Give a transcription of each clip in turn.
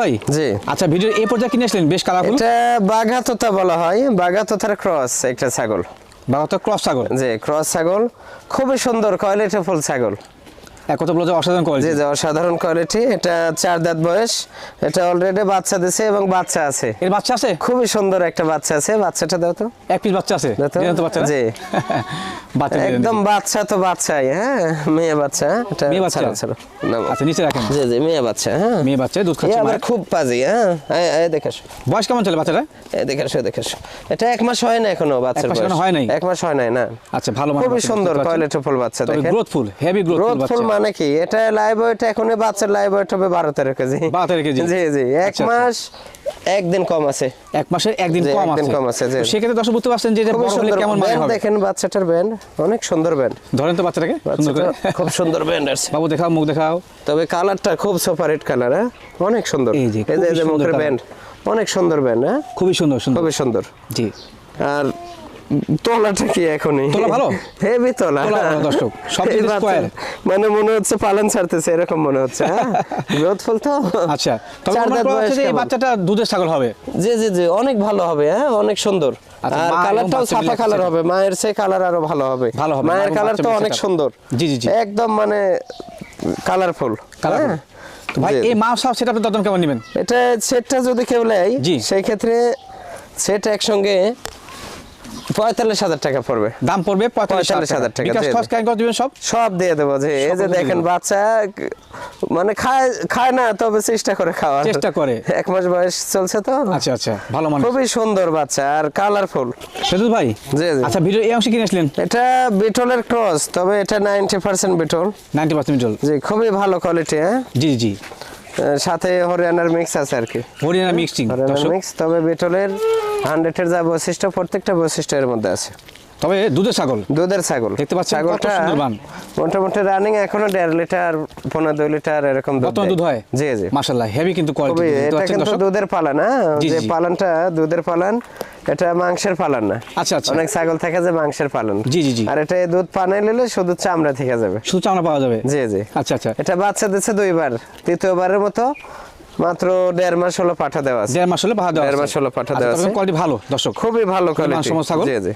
ভাই? জি। আচ্ছা ভিডিও এই পর্যায়ে কিনে আসলেন? বেশ কালারফুল এটা বাঘা তোতা বলা হয়। বাঘা তোতার ক্রস একটা ছাগল। বা তো ক্রস ছাগল। জি ক্রস ছাগল। খুবই সুন্দর কয়লেটে ফুল ছাগল। কথা অসাধারণ কোয়ালিটি জি অসাধারণ কোয়ালিটি এটা চার দাঁত বয়স। এটা অলরেডি বাচ্চা দিছে এবং বাচ্চা আছে। এর বাচ্চা আছে? খুবই সুন্দর একটা বাচ্চা আছে। বাচ্চাটা দাও তো। এক পিস বাচ্চা আছে? তো। বাচ্চা জি। বাচ্চা একদম বাচ্চা তো বাচ্চাই হ্যাঁ? মেয়ে বাচ্চা। এটা মেয়ে বাচ্চা? আচ্ছা নিচে রাখেন। জি জি মেয়ে বাচ্চা হ্যাঁ? মেয়ে বাচ্চা দুধ খাচ্ছে আবার খুব পাজি হ্যাঁ? এই, এই দেখে বয়স কেমন চলে বাচ্চাটা এই দেখে আসো, দেখে আসো। এটা এক মাস হয় না এখনও বাচ্চার বয়স। হয় নাই? এক মাস হয় নাই না। আচ্ছা ভালো খুবই সুন্দর কোয়ালিটি ফুল বাচ্চা দেখেন। গ্রোথফুল হেভি গ্রোথফুল গ্রোথফুল বাচ্চা। মানে কি? এটা লাইভ ওয়েট এখন বাচ্চার লাইভ ওয়েট হবে বারো তেরো কেজি। 12 কেজি। জি জি। এক আচ্ছা, আচ্ছা। মাস একদিন কম আছে। এক মাসে একদিন কম আছে। কম আছে, জি। সেক্ষেত্রে দর্শক বুঝতে পারছেন যে এটা খুবই বড় হলে কেমন মানে হবে? দেখেন বাচ্চাটার ব্যান্ড অনেক সুন্দর ব্যান্ড ধরেন তো বাচ্চাটাকে সুন্দর করে। খুব সুন্দর ব্যান্ড আছে। বাবু দেখাও মুখ দেখাও। তবে কালারটা খুব সুপারহিট কালার হ্যাঁ? অনেক সুন্দর। এই যে, এই যে খুবই এই যে সুন্দর মুখের ব্যান্ড অনেক সুন্দর ব্যান্ড হ্যাঁ? খুবই সুন্দর সুন্দর। খুবই সুন্দর। জি। আর তোলাটা কি এখনই। তোলা ভালো? হেভি তোলা। তোলা দর্শক। সব এই যদি বাচ্চা- square। মানে মনে হচ্ছে পালন ছাড়তেছে এরকম মনে হচ্ছে হ্যাঁ? তো। আচ্ছা তবে মনে হচ্ছে এই বাচ্চাটা দুধের ছাগল হবে। জি জি জি অনেক ভালো হবে হ্যাঁ অনেক সুন্দর। আর কালারটাও বাচ্চা মিলে সাফা একটা কালার হবে মায়ের সে কালার আরও ভালো হবে। ভালো হবে, মায়ের কালার তো অনেক সুন্দর। জি, জি, জি। একদম মানে কালারফুল কালারফুল ভাই এই মা সব সেটা আপনি কেমন নেবেন? এটা সেটটা যদি কেউ নেয় জি। সেই ক্ষেত্রে সেট একসঙ্গে পঁয়তাল্লিশ হাজার টাকা পড়বে। দাম পড়বে পঁয়তাল্লিশ হাজার টাকা, টাকা বিকাশ জি, জি। খরচ স্ক্যান করে দিবেন সব? সব দিয়ে দেবো যে এই যে দেখেন বাচ্চা মানে খায় খায় না তবে চেষ্টা করে খাওয়ার। চেষ্টা করে। এক মাস বয়স চলছে তো। আচ্ছা আচ্ছা ভালো মানে খুবই সুন্দর বাচ্চা আর কালারফুল সেদুল ভাই জি, জি। আচ্ছা ভিডিও এই অংশে কিনে এটা বিটলের ক্রস তবে এটা ninety percent Beetal. Ninety percent মিটল জি খুবই ভালো কোয়ালিটি হ্যাঁ? জি জি। সাথে হরিয়ানার মিক্স আছে আর কি। হরিয়ানা মিক্সিং হরিয়ানা মিক্স তবে বেটলের হান্ড্রেডের যা বৈশিষ্ট্য প্রত্যেকটা বৈশিষ্ট্য এর মধ্যে আছে। তবে দুধের ছাগল? দুধের ছাগল। দেখতে পাচ্ছেন ছাগলটা সুন্দর বান। মোটামুটি রানিং এখনও দেড় লিটার পনেরো দুই লিটার এরকম দুধ দুধ হয়? জি জি। মাশাআল্লাহ হেভি কিন্তু কোয়ালিটি এটা কিন্তু দুধের পালান হ্যাঁ? যে। পালনটা দুধের পালন এটা মাংসের পালন না। আচ্ছা আচ্ছা। অনেক ছাগল থাকে যে মাংসের পালন। জি, জি, জি। আর এটা দুধ পানাই নিলে শুধু চামড়া থেকে যাবে। শুধু চামড়া পাওয়া যাবে? জি জি। আচ্ছা আচ্ছা। এটা বাচ্চা দিচ্ছে দুইবার। তৃতীয়বারের মতো মাত্র দেড় মাস হলো পাঠা দেওয়া আছে। দেড় মাস হলে পাহা দেওয়া দেড় মাস হলো পাঠা আচ্ছা, দেওয়া আছে। কোয়ালিটি ভালো দর্শক। খুবই ভালো কোয়ালিটি ছাগল? জি জি।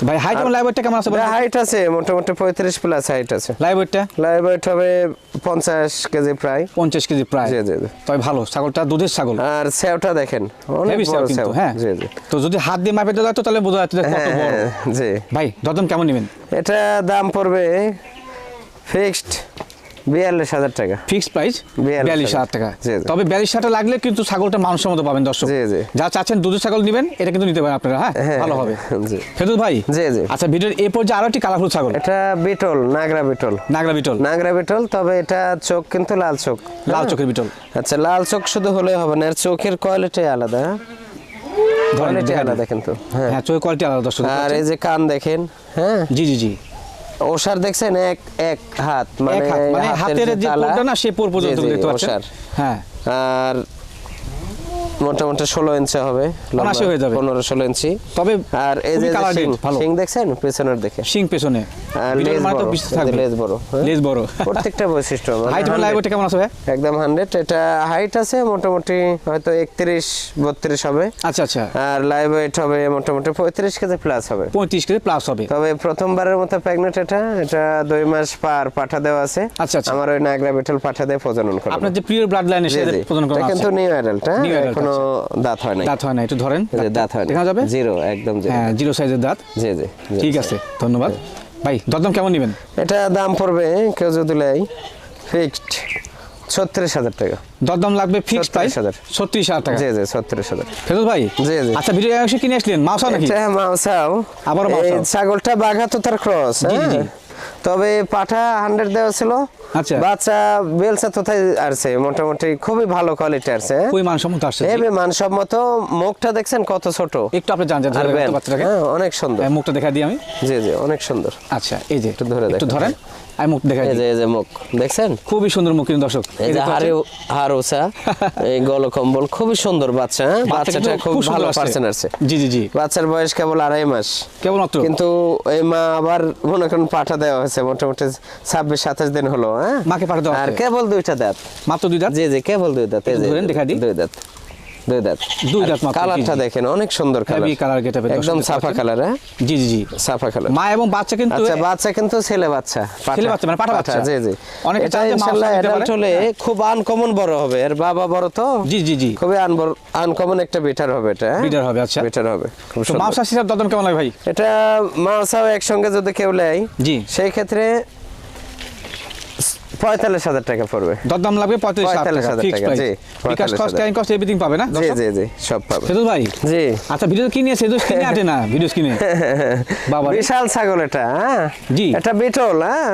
তো ভাই হাইট এবং লাইভ কেমন আছে হাইট আছে মোটামুটি পঁয়ত্রিশ প্লাস হাইট আছে। লাইভওয়েটটা লাইভওয়েট লাইভ ওয়েট হবে পঞ্চাশ কেজি প্রায়। পঞ্চাশ কেজি প্রায়? জি, জি, তাই ভালো ছাগলটা দুধের ছাগল। আর সেওটা দেখেন অনেক বড় সেও হ্যাঁ। জি জি। তো যদি হাত দিয়ে মাপে দেওয়া যেত তাহলে বোঝা যাচ্ছে কত বড়। হ্যাঁ, জি। ভাই দরদাম কেমন নেবেন? এটা দাম পড়বে ফিক্সড বিয়াল্লিশ হাজার টাকা। ফিক্সড প্রাইস বিয়াল্লিশ হাজার। টাকা। তবে বিয়াল্লিশ হাজার লাগলে কিন্তু ছাগলটা মানুষের মতো পাবেন দর্শক। যা চাচ্ছেন দুধের ছাগল নেবেন এটা কিন্তু নিতে পারেন আপনারা হ্যাঁ? হ্যাঁ, ভালো হবে। জি। ফেরদুল ভাই জি, জি। আচ্ছা ভিডিওর এই পর্যায়ে আরও একটি কালারফুল ছাগল। এটা বিটল নাগরা বিটল। নাগরা বিটল। নাগরা বিটল তবে এটা চোখ কিন্তু লাল চোখ। লাল হ্যাঁ? চোখের বিটল। আচ্ছা লাল চোখ শুধু হলে হবে না এর চোখের কোয়ালিটি আলাদা কোয়ালিটি দেখেন। আলাদা কিন্তু হ্যাঁ। হ্যাঁ চোখের কোয়ালিটি আলাদা দর্শক। আর এই যে কান দেখেন হ্যাঁ? জি জি জি। ওষার দেখছেন এক এক হাত মানে মানে হাতের যে পোরটা না সে পোর পর্যন্ত দেখতে পাচ্ছেন? ওষার। হ্যাঁ। আর মোটামুটি ষোলো ইঞ্চি হবে। পনেরো ষোলো ইঞ্চি। তবে আর এই যে শিং দেখছেন? পেছনের দেখে শিং পেছনে। লেজ বড় লেজ বড় হ্যাঁ? লেজ বড়। প্রত্যেকটা বৈশিষ্ট্য হাইট এবং 100 লাইভ কেমন আছে একদম হান্ড্রেড এটা হাইট আছে মোটামুটি হয়তো একত্রিশ বত্রিশ হবে। আচ্ছা আচ্ছা। আর লাইভ ওয়েট হবে মোটামুটি পঁয়ত্রিশ কেজি প্লাস হবে। পঁয়ত্রিশ কেজি প্লাস হবে। তবে প্রথমবারের মতো এটা এটা মাস পার পাঠা দেওয়া আছে। আচ্ছা, আচ্ছা। আমার ওই নাগরা বিটল পাঠা দিয়ে প্রজনন করে আপনার যে প্রিয় ব্লাড লাইনে করা কিন্তু নিউ অ্যাডাল্ট হ্যাঁ? এখনও দাঁত হয় নাই। দাঁত হয় না একটু ধরেন। দাঁত হয় দেখা যাবে? জিরো একদম জিরো হ্যাঁ জিরো সাইজের দাঁত। জি জি। ঠিক আছে ধন্যবাদ। ভাই দরদাম কেমন নেবেন? এটা দাম পড়বে কেউ যদি লাই ফিক্সড ছত্রিশ হাজার টাকা। দরদাম লাগবে ফিক্স প্রাইস হাজার। ছত্রিশ হাজার টাকা। জি জি ছত্রিশ হাজার। ফেরত ভাই জি, জি। আচ্ছা ভিডিও অংশে কিনে আসলেন? মাউসা নাকি? হ্যাঁ মাউসাও আবার ছাগলটা বাঘা তো তার ক্রস হ্যাঁ জি। তবে পাঠা হান্ড্রেড দেওয়া ছিল। আচ্ছা। বাচ্চা বেলসা তোথায় আসছে মোটামুটি খুবই ভালো কোয়ালিটি আছে হ্যাঁ? খুবই মানসম্মত আসছে। মানসম্মত। মুখটা দেখছেন কত ছোট? একটু আপনি জানেন ধরে বাচ্চাটাকে হ্যাঁ, অনেক সুন্দর। হ্যাঁ, মুখটা দেখা দিই আমি। জি জি অনেক সুন্দর। আচ্ছা এই যে একটু ধরে একটু ধরেন। আমি মুখ দেখাই এই যে এই যে মুখ দেখছেন? খুবই সুন্দর মুখ কিন্তু দর্শক এই যে? হাড় ওসা এই গল কম্বল খুবই সুন্দর বাচ্চা হ্যাঁ? বাচ্চাটা খুব ভালো। পার্সেন্ট আছে জি জি জি। বাচ্চার বয়স কেবল আড়াই মাস। কেবলমাত্র? কিন্তু এই মা আবার মনে করেন পাঠা দেওয়া হয়েছে মোটামুটি ছাব্বিশ সাতাশ দিন হলো হ্যাঁ? মাকে পাঠা দেওয়া আর? কেবল দুইটা দাঁত। মাত্র দুই দাঁত? জি জি কেবল দুই দাঁত এই যে, দেখা দিই। দুই দাঁত। দুই দাঁত দুই দাঁত কালারটা দেখেন অনেক সুন্দর কালার get একদম সাফা কালার হ্যাঁ? জি জি জি। সাফা কালার মা এবং বাচ্চা কিন্তু আচ্ছা বাচ্চা কিন্তু ছেলে বাচ্চা ছেলে বাচ্চা, মানে পাঠা বাচ্চা। জি জি। অনেকে এটা ইনশাআল্লাহ অ্যাডাল্ট হলে খুব আনকমন বড় হবে। এর বাবা বড় তো? জি জি জি। খুবই আনকমন একটা বেটার হবে এটা Bitter হবে, আচ্ছা। বেটার হবে খুব তো সুন্দর। মাংস হিসাব দদম কেমন লাগে ভাই? এটা একসঙ্গে যদি কেউ নেয় জি। সেই ক্ষেত্রে পঁয়তাল্লিশ হাজার টাকা পড়বে। দরদাম লাগবে পঁয়ত্রিশ হাজার টাকা। জি, bKash cost carrying cost everything পাবে না জি জি জি সব পাবে। ফেরদৌস ভাই? জি। আচ্ছা ভিডিও কি নিয়ে সেদুস কিনে আছে না ভিডিও কিনে। বাবা বিশাল ছাগল এটা হ্যাঁ? জি। এটা বিটল হ্যাঁ?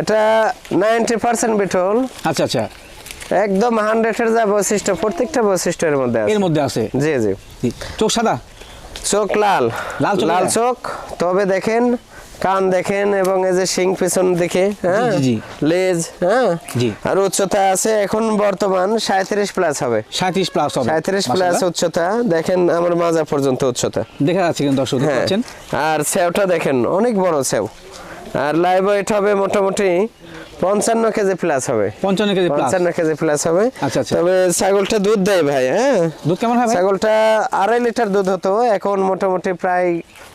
এটা নাইনটি পার্সেন্ট বিটল। আচ্ছা আচ্ছা। একদম হান্ড্রেডের যা বৈশিষ্ট্য প্রত্যেকটা বৈশিষ্ট্য এর মধ্যে আছে। এর মধ্যে আছে? জি জি। চোখ সাদা? চোখ লাল। লাল লাল। চোখ। তবে দেখেন কান দেখেন এবং এই যে শিং পেছন দেখে হ্যাঁ। লেজ হ্যাঁ? জি। আর উচ্চতা আছে এখন বর্তমান সাঁত্রিশ প্লাস হবে। সাঁত্রিশ প্লাস হবে। সাঁত্রিশ প্লাস উচ্চতা দেখেন আমার মাজা পর্যন্ত উচ্চতা। দেখা যাচ্ছে কিন্তু দর্শক দেখতে হ্যাঁ। আর সেওটা দেখেন অনেক বড় সেও। আর লাইভ ওয়েট হবে মোটামুটি পঞ্চান্ন কেজি প্লাস হবে। পঞ্চান্ন কেজি পঞ্চান্ন কেজি প্লাস হবে। আচ্ছা, আচ্ছা। তবে ছাগলটা দুধ দেয় ভাই হ্যাঁ? দুধ কেমন হয় ছাগলটা আড়াই লিটার দুধ হতো এখন মোটামুটি প্রায়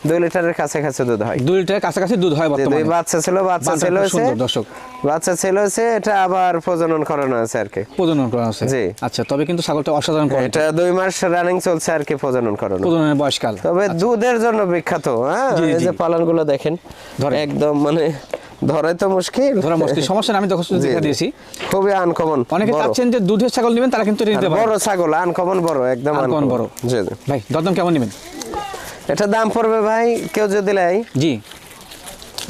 দুই লিটারের কাছাকাছি দুধ হয়। দুই লিটারের কাছাকাছি দুধ হয় বর্তমানে। বাচ্চা ছিল বাচ্চা ছিল সুন্দর, দর্শক। বাচ্চা ছিল এটা আবার প্রজনন করানো আছে আর কি। প্রজনন করা আছে। জি। আচ্ছা তবে কিন্তু ছাগলটা অসাধারণ কোয়ালিটি এটা দুই মাস রানিং চলছে আর কি প্রজনন করানো। প্রজননের বয়সকাল। তবে দুধের জন্য বিখ্যাত হ্যাঁ? এই যে পালনগুলো দেখেন। একদম মানে ধরাই তো মুশকিল। ধরা মুশকিল। সমস্যা আমি দেখো জি, দেখা দিয়েছি। খুবই আনকমন অনেকে চাচ্ছেন যে দুধের ছাগল নেবেন তারা কিন্তু নিতে পারে বড় ছাগল আনকমন বড় একদম আনকমন বড়। জি জি। ভাই দরদাম কেমন নেবেন? এটা দাম পড়বে ভাই কেউ যদি নেয় জি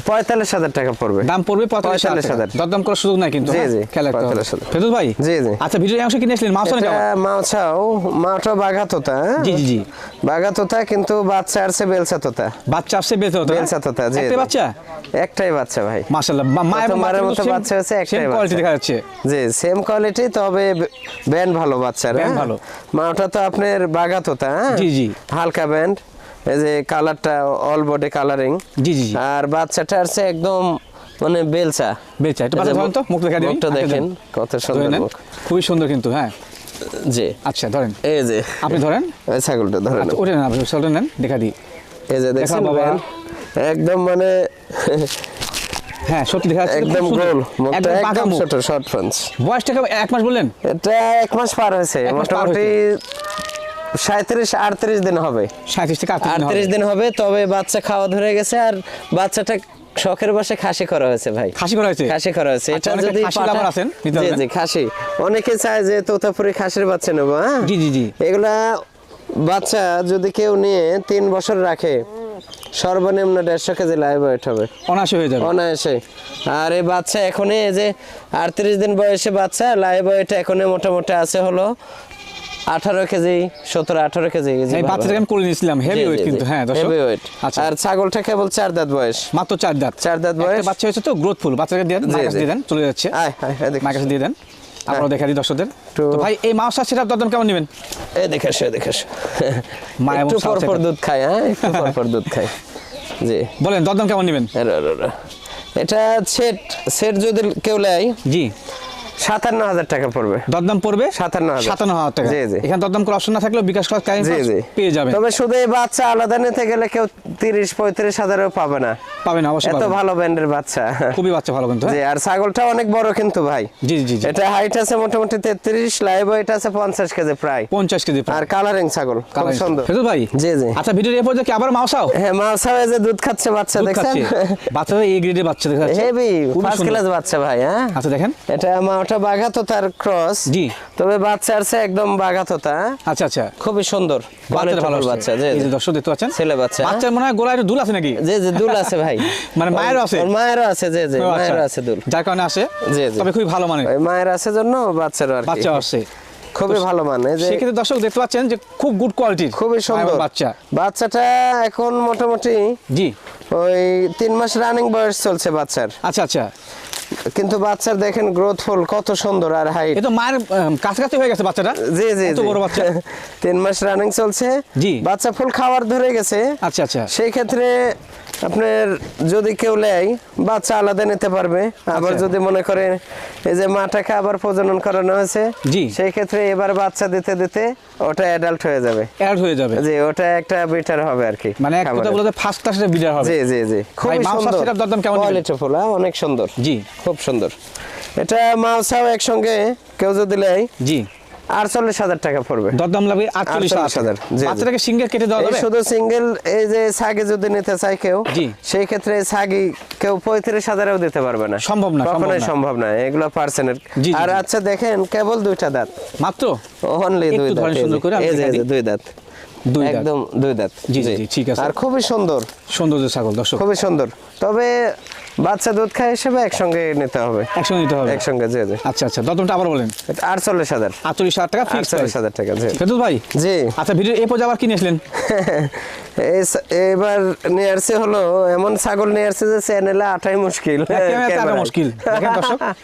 পঁয়তাল্লিশ হাজার টাকা পড়বে দাম পড়বে পঁয়তাল্লিশ হাজার 45,000 টাকা। দরদাম করার সুযোগ নাই কিন্তু জি, হ্যাঁ? জি, খেয়াল রাখতে হবে 45,000 ভাই জি, জি। আচ্ছা ভিডিওর অংশ কিনে আসলেন মাছ মাছাও মাওটা বাঘা তোতা হ্যাঁ? জি, জি, জি। বাঘা তোতা কিন্তু বাচ্চা আসছে বেলসা তোতা বাচ্চা আসছে বেঁচে হতো বেলসা তোতা জি একটা বাচ্চা একটাই বাচ্চা ভাই মাশাআল্লাহ মা মা এবং বাচ্চা মতো বাচ্চা হচ্ছে একটাই কোয়ালিটি দেখা যাচ্ছে জি সেম কোয়ালিটি তবে ব্যান্ড ভালো বাচ্চার ব্যান্ড? ভালো। মাওটা তো আপনার বাঘা তোতা হ্যাঁ? জি, জি। হালকা ব্যান্ড এই যে কালারটা অল বডি কালারিং জি, জি। আর বাচ্চাটা আসছে একদম মানে বেলচা। বেচা একটু বাচ্চা ধরেন তো মুখ দেখা দিই। মুখটা দেখেন কত সুন্দর মুখ। খুবই সুন্দর কিন্তু হ্যাঁ। জি। আচ্ছা ধরেন। এই যে। আপনি ধরেন? এই ছাগলটা ধরে আচ্ছা নাও। নেন আপনি চলতে নেন দেখা দিই। এই যে দেখছেন বাবা। একদম মানে হ্যাঁ সত্যি দেখা যাচ্ছে একদম গোল মুখটা একদম। ছোট শর্ট ফ্রান্স বয়সটা এক মাস বললেন? এটা এক মাস পার হয়েছে। মোটামুটি সাঁত্রিশ আটত্রিশ দিন হবে। সাঁত্রিশ থেকে আটত্রিশ দিন হবে। তবে বাচ্চা খাওয়া ধরে গেছে আর বাচ্চাটা শখের বসে খাসি করা হয়েছে ভাই। খাসি করা হয়েছে? খাসি করা হয়েছে। আচ্ছা, এটা যদি আছেন, জি জি খাসি। অনেকে চায় যে তোতাপুরি খাসির বাচ্চা নেব হ্যাঁ? জি, জি, জি। এগুলা বাচ্চা যদি কেউ নিয়ে তিন বছর রাখে সর্বনিম্ন দেড়শো কেজি লাইভ ওয়েট হবে। অনাশি হয়ে যাবে। অনায়াসে। আর এই বাচ্চা এখনই এই যে আটত্রিশ দিন বয়সে বাচ্চা লাইভ ওয়েট এখনই মোটামুটি আছে হলো আঠারো কেজি সতেরো আঠারো কেজি বাচ্চাটাকে আমি করে নিয়েছিলাম হেভি ওয়েট কিন্তু হ্যাঁ Heavy weight। আচ্ছা। আর ছাগলটা কেবল চার দাঁত বয়স। মাত্র চার দাঁত। চার দাঁত বয়স। বাচ্চা হয়েছে তো গ্রোথফুল বাচ্চাকে দিয়ে দেন মায়ের। দিয়ে দেন চলে যাচ্ছে। মায়ের কাছে দিয়ে দেন। আপনারা দেখা দিই দর্শকদের। তো- ভাই এই মাছটা সেটা দরদাম কেমন নেবেন? এই দেখে সে দেখে সে। মা একটু পর পর দুধ খায় হ্যাঁ একটু পর পর দুধ খায় জি। বলেন দরদাম কেমন নেবেন। এটা সেট সেট যদি কেউ নেয় জি। সাতান্ন হাজার টাকা পড়বে। দরদাম পড়বে? সাতান্ন। সাতান্ন হাজার টাকা। জি, জি। এখানে দরদাম করার অপশন না থাকলেও বিকাশ ক্লাস কাইম জি জি। পেয়ে যাবেন তবে শুধু এই বাচ্চা আলাদা নিতে গেলে কেউ তিরিশ পঁয়ত্রিশ হাজারও পাবে না। পাবেন অবশ্যই এত ভালো ব্যান্ডের বাচ্চা। খুবই বাচ্চা ভালো কিন্তু হ্যাঁ? জি আর ছাগলটা অনেক বড় কিন্তু ভাই। জি জি জি। এটা হাইট আছে মোটামুটি তেত্রিশ লাইভ ওয়েট আছে পঞ্চাশ কেজি প্রায়। পঞ্চাশ কেজি আর কালারিং ছাগল খুব সুন্দর। ফেরদৌস ভাই জি জি। আচ্ছা ভিডিওর এরপর দেখি আবার মাউসাও হ্যাঁ হয় যে দুধ খাচ্ছে বাচ্চা দেখছেন? বাচ্চাদের এই গ্রেডের বাচ্চা দেখা যাচ্ছে। হেভি ফার্স্ট ক্লাস বাচ্চা ভাই হ্যাঁ? আচ্ছা দেখেন। এটা মাওটা বাঘা তোতার ক্রস জি। তবে বাচ্চা আছে একদম বাঘা তোতা হ্যাঁ? আচ্ছা আচ্ছা। খুবই সুন্দর ভালো বাচ্চা বাচ্চা। জি এই যে জি। দর্শক দেখতে পাচ্ছেন? ছেলে বাচ্চা? বাচ্চার মনে হয় গোলায় একটু দুল আছে নাকি? জি জি দুল আছে ভাই। মানে মায়েরও আছে? ওর মায়েরও আছে জি জি আচ্ছা। আছে দুল। যার কারণে আসে? জি, জি। তবে খুবই ভালো মানে। মায়ের আছে জন্য বাচ্চারও আর বাচ্চা খুবই ভালো মানে যে সেক্ষেত্রে দর্শক দেখতে পাচ্ছেন যে খুব গুড কোয়ালিটির খুবই সুন্দর। বাচ্চা। বাচ্চাটা এখন মোটামুটি জি। ওই তিন মাস রানিং বয়স চলছে বাচ্চার। আচ্ছা আচ্ছা। কিন্তু বাচ্চার দেখেন গ্রোথ ফুল কত সুন্দর আর হাইট এ তো মায়ের কাছাকাছি হয়ে গেছে বাচ্চাটা? জি জি এত বড় বাচ্চা? তিন মাস রানিং চলছে। জি। বাচ্চা ফুল খাওয়ার ধরে গেছে। আচ্ছা আচ্ছা। সেই ক্ষেত্রে আপনার যদি কেউ নেয় বাচ্চা আলাদা নিতে পারবে। আবার আচ্ছা। যদি মনে করে এই যে মাটাকে আবার প্রজনন করানো হয়েছে জি। সেই ক্ষেত্রে এবার বাচ্চা দিতে দিতে ওটা অ্যাডাল্ট হয়ে যাবে। অ্যাড হয়ে যাবে। জি ওটা একটা বিটার হবে আর কি মানে এক কথা বলতে ফার্স্ট ক্লাসের বিডার হবে। জি জি জি। মাংস সুন্দর। সেটার দরদাম কেমন কোয়ালিটি ফুল হ্যাঁ, অনেক সুন্দর। জি। খুব সুন্দর। এটা মাউসাও একসঙ্গে কেউ যদি নেয় জি। আটচল্লিশ হাজার টাকা পড়বে। দরদাম লাগবে আটচল্লিশ হাজার। জি, জি। বাচ্চাটাকে সিঙ্গেল কেটে দেওয়া যাবে? শুধু সিঙ্গেল এই যে সাগি যদি নিতে চায় কেউ সেই ক্ষেত্রে সাগি কেউ পঁয়ত্রিশ হাজারেও দিতে পারবে না। সম্ভব না, কখনোই সম্ভব না এগুলো পার্সেন্টের জি, জি, আর আচ্ছা দেখেন কেবল দুইটা দাঁত। মাত্র? অনলি দুই দাঁত এই যে, সুন্দর দিই। দুই দাঁত। দুই একদম দুই দাঁত জি, জি, জি, ঠিক আছে। আর খুবই সুন্দর। ছাগল দর্শক। খুবই সুন্দর। তবে বাচ্চা দুধ খায় হিসেবে একসঙ্গে নিতে হবে। একসঙ্গে নিতে হবে। একসঙ্গে জি জি। আচ্ছা আচ্ছা দতমটা আবার বলেন। আটচল্লিশ হাজার। আটচল্লিশ হাজার টাকা ফিক্স আটচল্লিশ হাজার টাকা জি। ফেদুল ভাই? জি। আচ্ছা ভিডিও এই পর্যায়ে আবার কি নিয়ে এই এবার নিয়ে আসছে হলো এমন ছাগল নিয়ে আসছে যে চ্যানেলে আটাই মুশকিল। মুশকিল। দেখেন দর্শক, হ্যাঁ।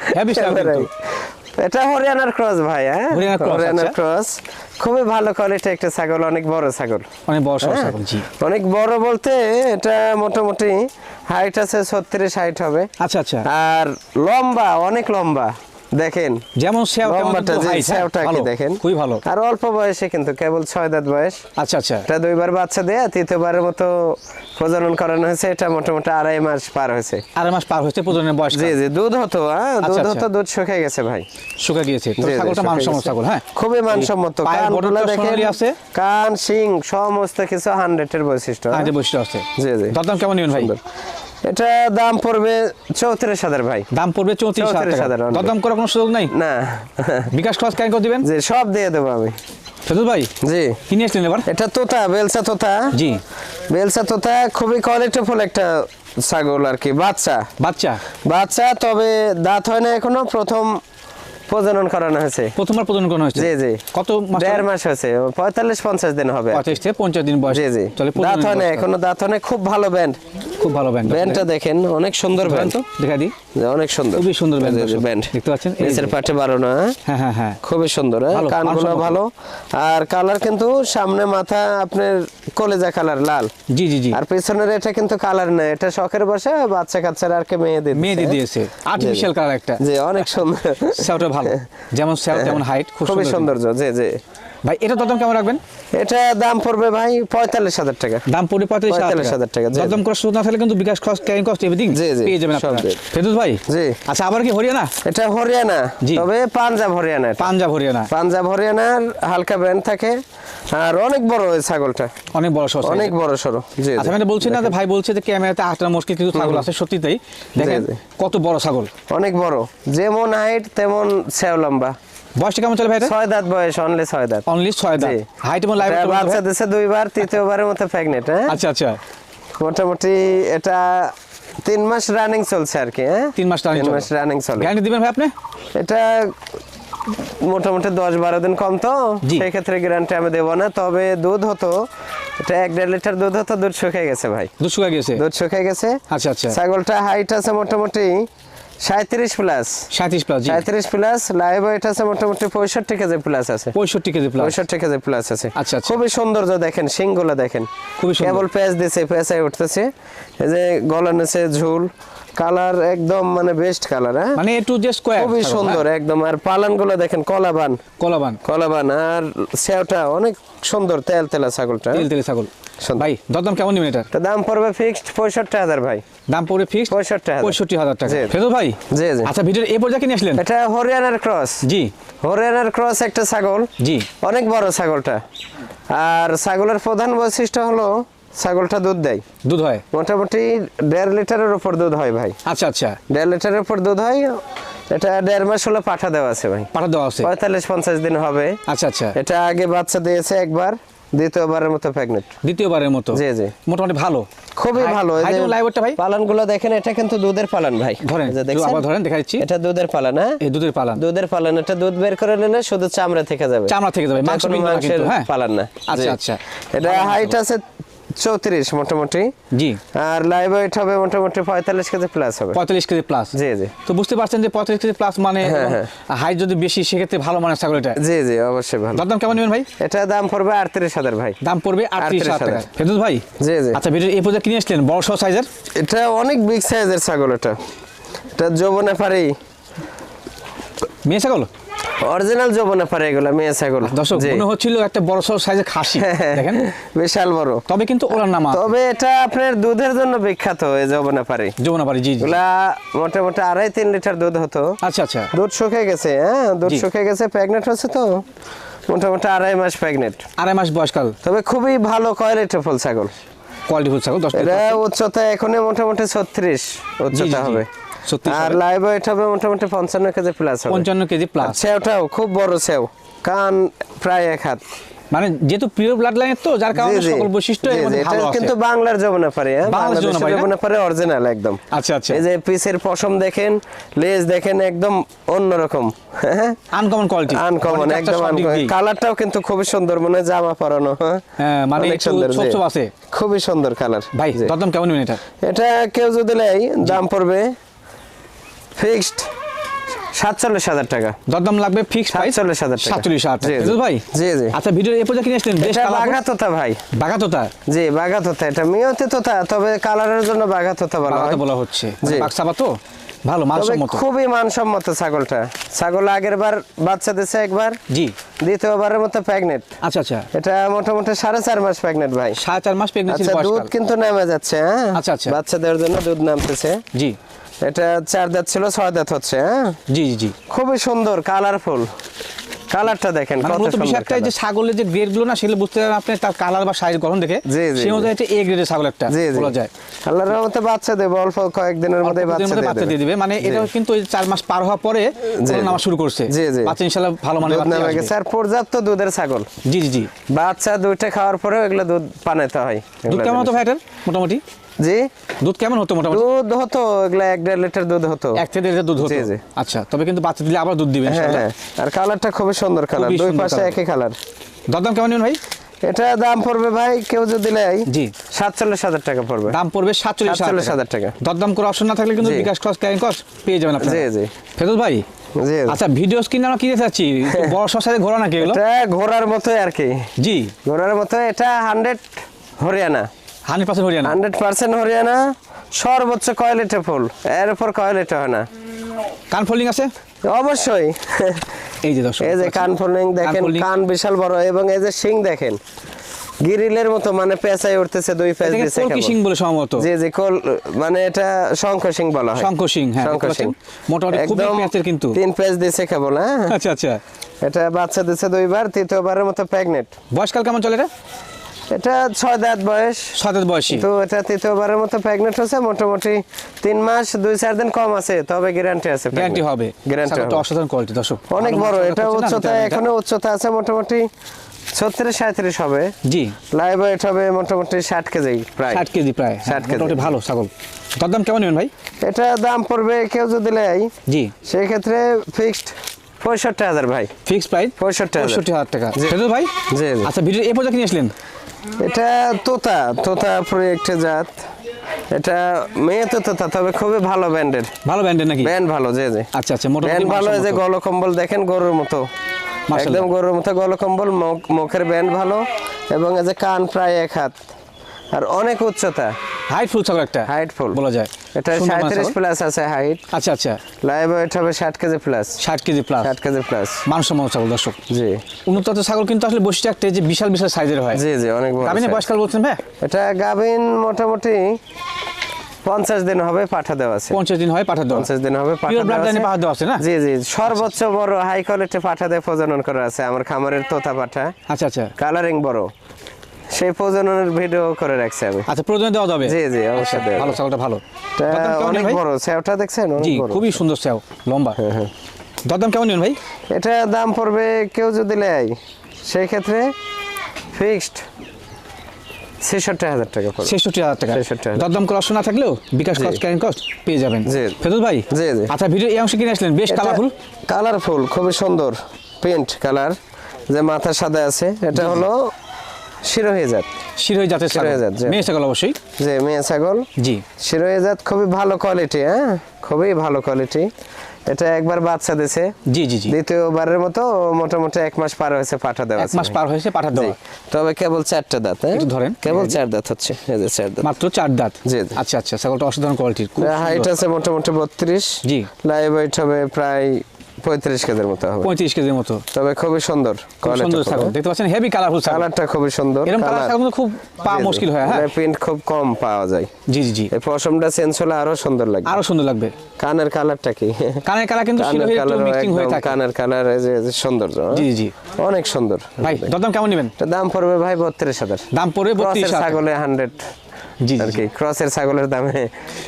এটা হরিয়ানার ক্রস ভাই হ্যাঁ? হরিয়ানার হরিয়ানার আচ্ছা। ক্রস। খুবই ভালো কোয়ালিটি একটা ছাগল অনেক বড় ছাগল। অনেক বড় হ্যাঁ। ছাগল জি। অনেক বড় বলতে এটা মোটামুটি হাইট আছে ছত্রিশ হাইট হবে। আচ্ছা আচ্ছা। আর লম্বা অনেক লম্বা। দেখেন যেমন হ্যাঁ, দেখেন। খুবই ভালো। আর অল্প বয়সে কিন্তু কেবল ছয় দাঁত বয়স। আচ্ছা আচ্ছা। এটা দুইবার বাচ্চা দেয়া তৃতীয়বারের মতো প্রজনন করানো হয়েছে এটা মোটামুটি আড়াই মাস পার হয়েছে। আড়াই মাস পার হয়েছে প্রজনের বয়স জি জি দুধ হতো হ্যাঁ দুধ আচ্ছা, হতো দুধ শুকিয়ে গেছে ভাই। শুকা গিয়েছে। ছাগলটা শুকিয়ে মানসম্মত ছাগল হ্যাঁ? খুবই মানসম্মত। কানগুলো দেখেন আছে। কান শিং সমস্ত কিছু হান্ড্রেডের বৈশিষ্ট্য হ্যাঁ? আগে বৈশিষ্ট্য আছে। জি জি। দরদাম কেমন নেবেন ভাই। এটা দাম পড়বে চৌত্রিশ হাজার ভাই। দাম পড়বে চৌত্রিশ হাজার 34,000 দরদাম করার কোনো সুযোগ নাই? না। বিকাশ খরচ কেন করে দিবেন? জি সব দিয়ে দেবো আমি। ফেদুল ভাই জি। কি নিয়ে আসলেন এবার? এটা তোতা বেলসা তোতা। জি। বেলসা তোতা খুবই কোয়ালিটিফুল একটা ছাগল আর কি বাচ্চা। বাচ্চা? বাচ্চা তবে দাঁত হয় না এখনও প্রথম প্রজনন করানো হয়েছে। প্রথমবার প্রজনন করানো হয়েছে? জি জি। কত মাস দেড় মাস হয়েছে পঁয়তাল্লিশ পঞ্চাশ দিন হবে। থেকে দিন বয়স। জি জি। দাঁত হয় না এখনও দাঁত হয় না খুব ভালো ব্যান্ড। খুব ভালো ব্যান্ড ব্যান্ডটা দেখেন অনেক সুন্দর ব্যান্ড তো? দেখা দিই। অনেক সুন্দর। খুবই সুন্দর ব্যান্ড দেখতে পাচ্ছেন? নিচের পাটে বারো না হ্যাঁ? হ্যাঁ হ্যাঁ খুবই সুন্দর হ্যাঁ? কানগুলো ভালো। আর কালার কিন্তু সামনে মাথা আপনার কলেজা কালার লাল। জি জি জি। আর পেছনের এটা কিন্তু কালার নেই এটা শখের বসে বাচ্চা কাচ্চারা আর কে মেয়ে দিয়ে মেয়ে দিয়ে দিয়েছে। আর্টিফিশিয়াল কালার একটা। জি অনেক সুন্দর। সেওটা ভালো। যেমন সেও তেমন হাইট খুব খুবই সুন্দর। সৌন্দর্য জি জি। ভাই এটা দরদাম কেমন রাখবেন? এটা দাম পড়বে ভাই পঁয়তাল্লিশ হাজার টাকা। দাম পড়বে পঁয়তাল্লিশ 45,000 টাকা, দরদাম করার সুযোগ না থাকলে কিন্তু বিকাশ খরচ ক্যারিং কস্ট এভরিথিং পেয়ে যাবেন। ফেরদৌস ভাই? জি। আচ্ছা আবার কি হরিয়ানা? এটা হরিয়ানা তবে পাঞ্জাব হরিয়ানা পাঞ্জাব হরিয়ানা। পাঞ্জাব হরিয়ানার হালকা ব্যান্ড থাকে আর অনেক বড় ওই ছাগলটা। অনেক বড় সস অনেক বড় সড়ো জি আচ্ছা। আমি বলছি না যে ভাই বলছে যে ক্যামেরাতে আটটা মুশকিল কিছু ছাগল আছে সত্যি তাই দেখেন কত বড় ছাগল। অনেক বড় যেমন হাইট তেমন সেও লম্বা বয়সটা কেমন চলে ভাই ছয় দাঁত বয়স অনলি ছয় দাঁত। অনলি ছয় দাঁত। হাইট এবং লাইভ এটা বাচ্চা দিছে দুইবার তৃতীয়বারের মতো প্রেগনেন্ট হ্যাঁ? আচ্ছা আচ্ছা। মোটামুটি এটা তিন মাস রানিং চলছে আর কি হ্যাঁ? তিন মাস মাস রানিং চলে। গ্যারান্টি দিবেন ভাই আপনি? এটা মোটামুটি দশ বারো দিন কম তো। জি। সেই ক্ষেত্রে গ্যারান্টি আমি দেবো না। তবে দুধ হতো এটা এক দেড় লিটার দুধ হতো দুধ শুকিয়ে গেছে ভাই। দুধ শুকা গেছে? দুধ শুকিয়ে গেছে। আচ্ছা আচ্ছা। ছাগলটা হাইট আছে মোটামুটি সাঁত্রিশ প্লাস সাঁত্রিশ প্লাস জি। সাঁত্রিশ প্লাস লাইভ ওয়েট আছে মোটামুটি পঁয়ষট্টি কেজি প্লাস আছে। পঁয়ষট্টি কেজি প্লাস পঁয়ষট্টি কেজি প্লাস আছে। আচ্ছা, আচ্ছা। খুবই সৌন্দর্য দেখেন সিংগুলো দেখেন। খুবই সুন্দর। কেবল পেঁয়াজ দিছে পেঁচাই উঠতেছে। এই যে গলা নিচে ঝুল কালার একদম মানে বেস্ট কালার হ্যাঁ? মানে একটু যে স্কোয়ার খুবই সুন্দর একদম। আর পালানগুলো দেখেন কলাবান। কলাবান। কলাবান আর সেওটা অনেক সুন্দর তেল তেলা ছাগলটা। তেল তেলে ছাগল। ভাই দরদাম কেমন নেবেন এটার? তো দাম পড়বে ফিক্সড পঁয়ষট্টি হাজার ভাই। দাম পড়বে ফিক্স পঁয়ষট্টি পঁয়ষট্টি হাজার টাকা। জি। ভাই? জি জি। আচ্ছা ভিডিওর এই পর্যায়ে কিনে আসলেন? এটা হরিয়ানার ক্রস জি। হরিয়ানার ক্রস একটা ছাগল। জি। অনেক বড় ছাগলটা। আর ছাগলের প্রধান বৈশিষ্ট্য হলো ছাগলটা দুধ দেয়। দুধ হয়? মোটামুটি দেড় লিটারের উপর দুধ হয় ভাই। আচ্ছা আচ্ছা। দেড় লিটারের উপর দুধ হয় এটা দেড় মাস হলো পাঠা দেওয়া আছে ভাই। পাঠা দেওয়া আছে। পঁয়তাল্লিশ পঞ্চাশ দিন হবে। আচ্ছা আচ্ছা। এটা আগে বাচ্চা দিয়েছে একবার। দ্বিতীয়বারের মতো প্রেগনেন্ট দ্বিতীয়বারের মতো? জি, জি। মোটামুটি ভালো। খুবই ভালো। এই যে লাইভটা ভাই? পালনগুলো দেখেন এটা কিন্তু দুধের পালন ভাই। ধরেন যে দেখেন আবার ধরেন দেখাচ্ছি এটা দুধের পালন হ্যাঁ? এই দুধের পালান। দুধের পালন এটা দুধ বের করে নিলে শুধু চামড়া থেকে যাবে। চামড়া থেকে যাবে। মাংস বিন্দু না মাংসের কিন্তু হ্যাঁ। পালন না। আচ্ছা আচ্ছা। এটা হাইট আছে চৌত্রিশ মোটামুটি। জি। আর লাইভ ওয়েট হবে মোটামুটি পঁয়তাল্লিশ কেজি প্লাস হবে। পঁয়তাল্লিশ কেজি প্লাস জি জি। তো বুঝতে পারছেন যে পঁয়তাল্লিশ কেজি প্লাস মানে হ্যাঁ, হ্যাঁ। হাইট যদি বেশি সেক্ষেত্রে ভালো মানের ছাগল এটা। জি জি অবশ্যই ভালো। দরদাম কেমন নেবেন ভাই? এটা দাম পড়বে আটত্রিশ হাজার ভাই। দাম পড়বে আটত্রিশ হাজার টাকা। 38,000 ফেরদৌস ভাই? জি জি। আচ্ছা ভিডিও এই পর্যন্ত কিনে আসলেন বড় সহ সাইজের এটা অনেক বিগ সাইজের ছাগল এটা। এটা যৌবনে পারে মেয়ে ছাগল? অরিজিনাল যৌবনে পারে এগুলো মেয়ে ছাগল। দর্শক মনে হচ্ছিল একটা বড় সহ সাইজের খাসি। দেখেন। বিশাল বড়। তবে কিন্তু ওলার নামা তবে এটা আপনার দুধের জন্য বিখ্যাত এই যৌবনে পারে যমুনা পারি জি জি। এগুলা মোটামুটি আড়াই তিন লিটার দুধ হতো। আচ্ছা আচ্ছা। দুধ শুকিয়ে গেছে হ্যাঁ দুধ। শুকিয়ে গেছে প্রেগনেন্ট হচ্ছে তো। মোটামুটি আড়াই মাস প্রেগনেন্ট। আড়াই মাস বয়সকাল। তবে খুবই ভালো কোয়ালিটি ফুল ছাগল। কোয়ালিটি ফুল ছাগল দশ এটা উচ্চতা এখনই মোটামুটি ছত্রিশ উচ্চতা হবে। 36 আর। লাইভ ওয়েট হবে মোটামুটি পঞ্চান্ন কেজি প্লাস পঞ্চান্ন কেজি প্লাস সেওটাও খুব বড় সেও। কান প্রায় এক হাত। মানে যেহেতু প্রিয় ব্লাড লাইনের তো যার কারণে। সকল বৈশিষ্ট্য জি, এর মধ্যে ভালো আছে। কিন্তু বাংলার যমুনা পারে হ্যাঁ? বাংলাদেশের যমুনা পারে অরিজিনাল একদম। আচ্ছা আচ্ছা। এই যে পিসের পশম দেখেন লেজ দেখেন একদম অন্যরকম হ্যাঁ? আনকমন কোয়ালিটি আনকমন একদম কালারটাও কিন্তু খুবই সুন্দর মনে জামা পরানো হ্যাঁ? হ্যাঁ, মানে সুন্দর, আছে। খুবই সুন্দর কালার ভাই দরদাম কেমন এটা? এটা কেউ যদি নেয় দাম পড়বে ফিক্সড সাতচল্লিশ হাজার টাকা। দরদাম লাগবে ফিক্স প্রাইস 47,000 টাকা। সাতচল্লিশ হাজার জি, জি। ফেরদৌস ভাই? জি, জি। আচ্ছা ভিডিও পর্যন্ত কিনে আসলেন বেশ বাঘা তোতা ভাই। বাঘা তোতা জি বাঘা তোতা এটা মিয়তে তোতা তবে কালারের জন্য বাঘা তোতা বলা হয়। বলা হচ্ছে। জি। বাক্সাবা তো? ভালো মানসম্মত। খুবই মানসম্মত ছাগলটা। ছাগল আগের বার বাচ্চা দিছে একবার। জি। দ্বিতীয়বারের মতো প্রেগনেন্ট আচ্ছা আচ্ছা। এটা মোটামুটি সাড়ে চার মাস প্রেগনেন্ট ভাই। সাড়ে চার মাস আচ্ছা দুধ কিন্তু নেমে যাচ্ছে হ্যাঁ? আচ্ছা, আচ্ছা। বাচ্চাদের জন্য দুধ নামতেছে। জি। এটা চার দাঁত ছিল ছয় দাঁত হচ্ছে হ্যাঁ? জি জি জি। খুবই সুন্দর কালারফুল কালারটা দেখেন মানে কত মূলত সুন্দর বিষয় একটা যে ছাগলের যে গ্রেডগুলো না সেগুলো বুঝতে পারেন আপনি তার কালার বা সাইজ গঠন দেখে। জি, জি, সেই জি। অনুযায়ী একটা এ গ্রেডের ছাগল একটা জি জি। বলা যায়। আল্লাহর রহমতে বাচ্চা দেবে অল্প কয়েকদিনের মধ্যে বাচ্চা দিয়ে দিয়ে দিবে। মানে এটা কিন্তু মাস পার হওয়ার পরে নামা শুরু করছে। বাচ্চা ভালো মানের বাচ্চা। পর্যাপ্ত দুধের ছাগল। জি জি জি। বাচ্চা দুইটা খাওয়ার পরেও এগুলো দুধ পানাইতে হয়। দুধ কেমন জিনিস। মোটামুটি? জি? দুধ কেমন হতো মোটামুটি? দুধ হতো এগুলো এক দেড় লিটার দুধ হতো। এক থেকে দেড় লিটার দুধ হতো? জি। আচ্ছা তবে কিন্তু বাচ্চা দিলে আবার দুধ দিবে হ্যাঁ হ্যাঁ। আর কালারটা খুবই সুন্দর কালার দুই পাশে একই কালার। দরদাম কেমন ভাই? এটা দাম পড়বে ভাই কেউ যদি নেয় জি। সাতচল্লিশ হাজার টাকা পড়বে। দাম পড়বে সাতচল্লিশ সাতচল্লিশ হাজার টাকা। দরদাম করে অপশন না থাকলে কিন্তু। বিকাশ কস ক্যারিং কস পেয়ে যাবেন আপনি জি জি। ফেরত ভাই আচ্ছা ভিডিও স্ক্রিন আমরা কিনে চাচ্ছি বড় শসায় ঘোরা নাকি এগুলো? এটা ঘোড়ার মতোই আর কি। জি। ঘোড়ার মতো এটা hundred Haryana. Hundred percent Haryana? Hundred percent Haryana. সর্বোচ্চ কয়লিটে ফুল? এর উপর কয়লিটে হয় না? কান ফোল্ডিং আছে? অবশ্যই। এই যে দর্শক এই যে কান ফোল্ডিং দেখেন কান বিশাল বড় এবং এই যে শিং দেখেন গিরিলের মতো মানে পেঁচাই উঠতেছে দুই পেঁচ এটাকে দিছে কলকি সিং বলে সম্ভবত। জি জি কোল মানে এটা শঙ্খ সিং বলা হয়। শঙ্খ সিং, হ্যাঁ, শঙ্খ সিং মোটামুটি খুবই পেঁচের কিন্তু। তিন পেঁচ দিছে কেবল হ্যাঁ? আচ্ছা আচ্ছা। এটা বাচ্চা দিছে দুইবার তৃতীয়বারের মতো প্রেগনেন্ট বয়সকাল কেমন চলে এটা? এটা ছয় দাঁত বয়স। সাত বয়সী। তো এটা তৃতীয়বারের মতো প্রেগনেন্ট হচ্ছে মোটামুটি তিন মাস দুই চার দিন কম আছে তবে গ্যারান্টি আছে গ্যারান্টি হবে। গ্যারান্টি অসাধারণ কোয়ালিটি দর্শক। অনেক বড় এটা উচ্চতা এখনও উচ্চতা আছে মোটামুটি ছত্রিশ সাঁত্রিশ হবে। জি। লাইভ ওয়েট হবে মোটামুটি ষাট কেজি প্রায়। ষাট কেজি প্রায়। 60 কেজি। ভালো ছাগল। দরদাম কেমন নেবেন ভাই? এটা দাম পড়বে কেউ যদি নেয় জি। সেই ক্ষেত্রে ফিক্সড পঁয়ষট্টি হাজার ভাই। ফিক্স প্রাইস পঁয়ষট্টি হাজার। টাকা। ভাই? জি, জি। আচ্ছা ভিডিও এ পর্যন্ত কিনে আসলেন? এটা তোতা তোতা প্রজেক্টের জাত। এটা মেয়ে তো তোতা তবে খুবই ভালো ব্যান্ডের ভালো ব্যান্ডের নাকি? ব্যান্ড ভালো জি জি। আচ্ছা আচ্ছা মোটা ব্যান্ড ভালো এই যে গল গলকম্বল দেখেন গরুর মতো। একদম গরুর মতো গলকম্বল মুখ- মুখের ব্যান্ড ভালো এবং এই যে কান প্রায় এক হাত। আর অনেক উচ্চতা। হাইট ফুল ছাগল একটা? হাইট ফুল বলা যায়। এটা সুন্দর মানের সাঁত্রিশ ছাগল। প্লাস আছে হাইট আচ্ছা আচ্ছা। লাইভ ওয়েট হবে ষাট কেজি প্লাস ষাট কেজি প্লাস ষাট কেজি প্লাস মানসম্মত ছাগল দর্শক। জি। উন্নত ছাগল কিন্তু আসলে বৈশিষ্ট্য একটা যে বিশাল বিশাল সাইজের হয়। জি জি অনেক বড় size। বয়সকাল বলছেন ভাই? এটা গাভিন মোটামুটি পঞ্চাশ দিন হবে পাঠা দেওয়া আছে। পঞ্চাশ দিন হয় পাঠা দেওয়া। পঞ্চাশ দিন হবে পাঠা দেওয়া আছে। পাঠা দেওয়া আছে না? জি জি সর্বোচ্চ বড় হাই কোয়ালিটি পাঠা দিয়ে প্রজনন করা আছে। আমার খামারের তোতা পাঠা। আচ্ছা আচ্ছা। কালারিং বড়। সেই প্রজননের ভিডিও করে রাখছি আমি। আচ্ছা প্রয়োজনে দেওয়া যাবে? জি জি অবশ্যই দেওয়া ভালো ছাগলটা ভালো। অনেক বড় সেওটা দেখছেন? অনেক জি খুবই সুন্দর স্যাও লম্বা। হ্যাঁ হ্যাঁ। দরদাম কেমন নেন ভাই? এটা দাম পড়বে কেউ যদি নেয় সেই ক্ষেত্রে ফিক্সড ছেষট্টি হাজার টাকা পড়বে। ছেষট্টি হাজার টাকা। 66,000 দরদাম করে না থাকলেও বিকাশ কস্ট ক্যারিং কস্ট পেয়ে যাবেন। জি। ফেরত ভাই? জি, জি। আচ্ছা ভিডিও এই অংশ কিনে আসলেন বেশ কালারফুল কালারফুল খুবই সুন্দর পেন্ট কালার যে মাথা সাদা আছে এটা হলো শিরোহী জাত। শিরোহী জাতের শিরোহী জাত। মেয়ে ছাগল অবশ্যই? যে মেয়ে ছাগল। জি। শিরোহী জাত খুবই ভালো কোয়ালিটি হ্যাঁ? খুবই ভালো কোয়ালিটি এটা একবার বাচ্চা দিছে। জি জি জি। দ্বিতীয়বারের মতো মোটামুটি এক মাস পার হয়েছে পাঠা দেওয়া এক মাস পার হয়েছে পাঠা দেওয়া। তবে কেবল চারটা দাঁত হ্যাঁ? একটু ধরেন। কেবল চার দাঁত হচ্ছে এই যে চার দাঁত। মাত্র চার দাঁত। জি। আচ্ছা আচ্ছা ছাগলটা অসাধারণ কোয়ালিটির হাইট। আছে মোটামুটি বত্রিশ। জি। লাইভ ওয়েট হবে প্রায় পঁয়ত্রিশ কেজির মতো হবে। পঁয়ত্রিশ কেজির মতো। তবে খুবই সুন্দর খুব সুন্দর ছাগল। দেখতে পাচ্ছেন হেভি কালারফুল ছাগল। কালারটা খুবই সুন্দর। এরকম কালার ছাগল খুব পাওয়া মুশকিল হয় হ্যাঁ। প্রিন্ট খুব কম পাওয়া যায়। জি জি জি। এই পশমটা চেঞ্জ হলে আরও সুন্দর লাগবে। আরও সুন্দর লাগবে। কানের কালারটা কি? কানের কালার কিন্তু শিরোহীর একটু মিক্সিং হয়ে থাকে। কানের কালার এই যে সৌন্দর্য হ্যাঁ? জি জি। অনেক সুন্দর। ভাই দরদাম কেমন নেবেন? দাম পড়বে ভাই বত্রিশ হাজার। দাম পড়বে বত্রিশ ক্রসের ছাগলে হান্ড্রেড জি আর কি ক্রসের ছাগলের দামে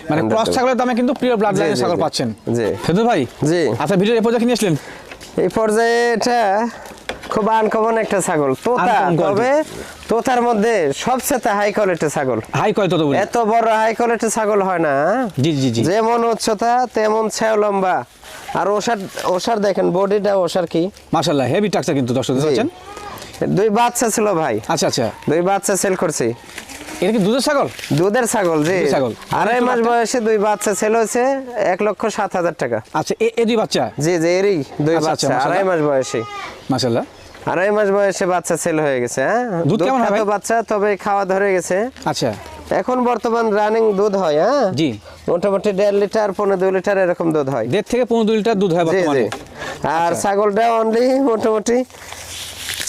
মানে ক্রস ছাগলের দামে কিন্তু প্রিয় ব্লাড লাইনের ছাগল পাচ্ছেন। জি। ভাই জি। আচ্ছা ভিডিও এ পর্যন্ত নিয়ে আসলেন? এই পর্যায়ে এটা খুব আনকমন একটা ছাগল তোতা। তবে তোতার মধ্যে সবচেয়ে হাই কোয়ালিটি ছাগল। হাই কয় তত এত বড় হাই কোয়ালিটি ছাগল হয় না? জি জি জি। যেমন উচ্চতা তেমন ছাও লম্বা। আর ওষার ওষার দেখেন বডিটা ওষার কি? মাশাআল্লাহ হেভি কিন্তু দর্শক দুই বাচ্চা ছিল ভাই। আচ্ছা আচ্ছা। দুই বাচ্চা সেল করছি। এটা কি দুধের ছাগল? দুধের ছাগল জি। ছাগল। আড়াই মাস বাচ্চা? বয়সে দুই বাচ্চা সেল হয়েছে এক লক্ষ সাত হাজার টাকা। আচ্ছা এ এ দুই বাচ্চা? জি জি এরই দুই আচ্ছা, আচ্ছা, বাচ্চা আড়াই মাস বয়সে। মাশাআল্লাহ। আড়াই মাস বয়সে বাচ্চা সেল হয়ে গেছে হ্যাঁ? দুধ কেমন বাচ্চা তবে খাওয়া ধরে গেছে। আচ্ছা। এখন বর্তমান রানিং দুধ হয় হ্যাঁ? জি। মোটামুটি দেড় লিটার পনেরো দুই লিটার এরকম দুধ হয়। দেড় থেকে পনেরো দুই লিটার দুধ হয় বর্তমানে। আর ছাগলটা অনলি মোটামুটি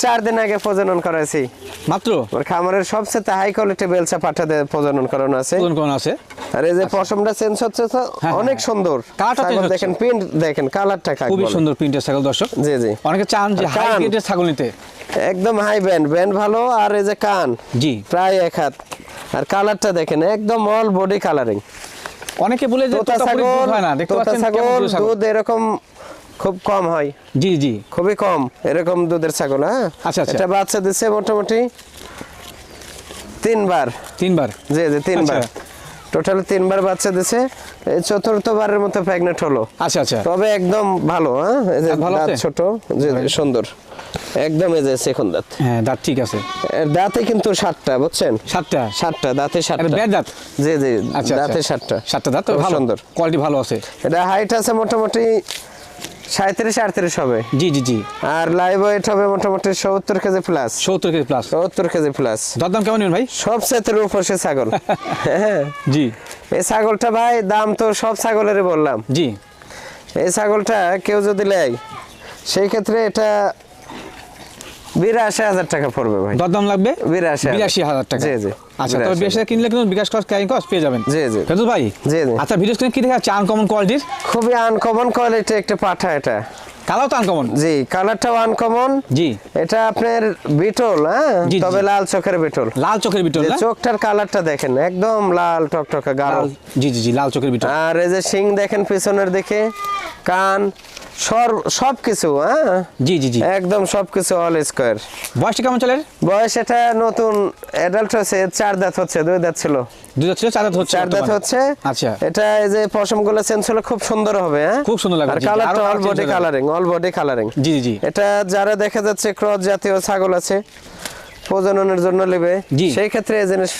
চার দিন আগে প্রজনন করাইছি। মাত্র? খামারের সবচেয়ে হাই কোয়ালিটি বেলচা পাঠা দিয়ে প্রজনন করানো আছে। ওজন কোন আছে? আর এই যে পশমটা চেঞ্জ হচ্ছে তো হ্যাঁ, অনেক হ্যাঁ। সুন্দর। কালারটা দেখেন প্রিন্ট দেখেন কালারটা কাক বলে। সুন্দর প্রিন্টের ছাগল দর্শক। জি জি। অনেকে চান যে হাই গ্রেডের ছাগল নিতে। একদম হাই ব্যান্ড ব্যান্ড ভালো আর এই যে কান জি। প্রায় এক হাত। আর কালারটা দেখেন একদম অল বডি কালারিং অনেকে বলে যে তোতা ছাগল হয় না দেখতে পাচ্ছেন দুধ এরকম খুব কম হয়। জি জি। খুবই কম এরকম দুধের ছাগল হ্যাঁ? আচ্ছা, আচ্ছা। এটা বাচ্চা দিচ্ছে মোটামুটি তিনবার। তিনবার? জি জি তিনবার। আচ্ছা। টোটাল তিনবার বাচ্চা দিছে এই চতুর্থবারের মতো প্রেগনেন্ট হলো। আচ্ছা আচ্ছা। তবে একদম ভালো হ্যাঁ? এই যে দাঁত ভালো ছোট জি জি, সুন্দর। একদম এই যে সেখন দাঁত। হ্যাঁ দাঁত ঠিক আছে। দাঁতে কিন্তু সাতটা বুঝছেন? সাতটা? সাতটা দাঁতে সাতটা। বেড দাঁত? জি জি আচ্ছা দাঁতে আচ্ছা। সাতটা। সাতটা দাঁত তো ভালো। সুন্দর। কোয়ালিটি ভালো আছে। এটা হাইট আছে মোটামুটি সাঁত্রিশ আটত্রিশ হবে? জি জি জি। আর লাইভ ওয়েট হবে মোটামুটি সত্তর কেজি প্লাস সত্তর কেজি প্লাস সত্তর কেজি প্লাস দরদাম কেমন ভাই? সবচেয়ে রূপসে ছাগল। হ্যাঁ। জি। এই ছাগলটা ভাই দাম তো সব ছাগলেরই বললাম। জি। এই ছাগলটা কেউ যদি নেয় সেই ক্ষেত্রে এটা বিরাশি হাজার টাকা পড়বে ভাই। দরদাম লাগবে? বিরাশি। বিরাশি হাজার টাকা। জি, জি। আচ্ছা তবে বিরাশি কিনলে কিন্তু বিকাশ কস্ট ক্যারিং কস্ট পেয়ে যাবেন জি, জি। ফেরদৌস ভাই জি, জি। আচ্ছা ভিডিও স্ক্রিন কি দেখা আনকমন কোয়ালিটির খুবই আনকমন কোয়ালিটি একটা পাঠা এটা তো আনকমন জি কালারটাও আনকমন জি। এটা আপনার বিটল হ্যাঁ। তবে লাল চোখের বিটল। লাল চোখের বিটল চোখটার কালারটা দেখেন একদম লাল টকটকা গাঢ়। জি জি জি লাল চোখের বিটল। আর এই যে শিং দেখেন পিছনের দিকে কান সর সব হ্যাঁ? জি জি জি। একদম সব কিছু অল স্কোয়ার বয়সটা কেমন চলে বয়স এটা নতুন অ্যাডাল্ট হচ্ছে চার দাঁত হচ্ছে দুই দাঁত ছিল। দুই দাঁত ছিল চার দাঁত হচ্ছে চার দাঁত হচ্ছে। আচ্ছা। এটা এই যে পশমগুলো চেঞ্জ হলে খুব সুন্দর হবে হ্যাঁ? খুব সুন্দর লাগবে, কালারটা all body colouring all body colouring জি জি। এটা যারা দেখা যাচ্ছে ক্রস জাতীয় ছাগল আছে প্রজননের জন্য নেবে। সেই ক্ষেত্রে এই জিনিস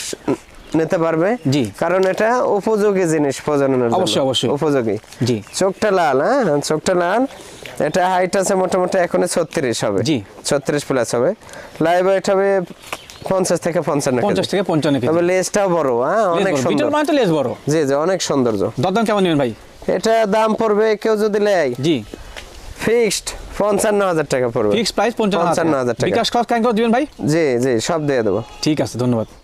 নিতে পারবে। জি। কারণ এটা উপযোগী জিনিস প্রজননের জন্য। অবশ্যই, অবশ্যই। উপযোগী। জি। চোখটা লাল হ্যাঁ? চোখটা লাল। এটা হাইট আছে মোটামুটি এখন ছত্রিশ হবে। জি। ছত্রিশ প্লাস হবে। লাইভ ওয়েট হবে পঞ্চাশ থেকে পঞ্চান্ন পঞ্চাশ থেকে পঞ্চান্ন তবে লেজটাও বড় হ্যাঁ? অনেক সুন্দর। মানে তো লেস বড়। জি জি অনেক সৌন্দর্য। দরদাম কেমন নেবেন ভাই? এটা দাম পড়বে কেউ যদি নেয়। জি। ফিক্সড পঞ্চান্ন হাজার টাকা পড়বে। ফিক্সড প্রাইস পঞ্চান্ন পঞ্চান্ন হাজার টাকা। বিকাশ কস্ট কেন দিবেন ভাই? জি জি সব দিয়ে দেবো। ঠিক আছে ধন্যবাদ।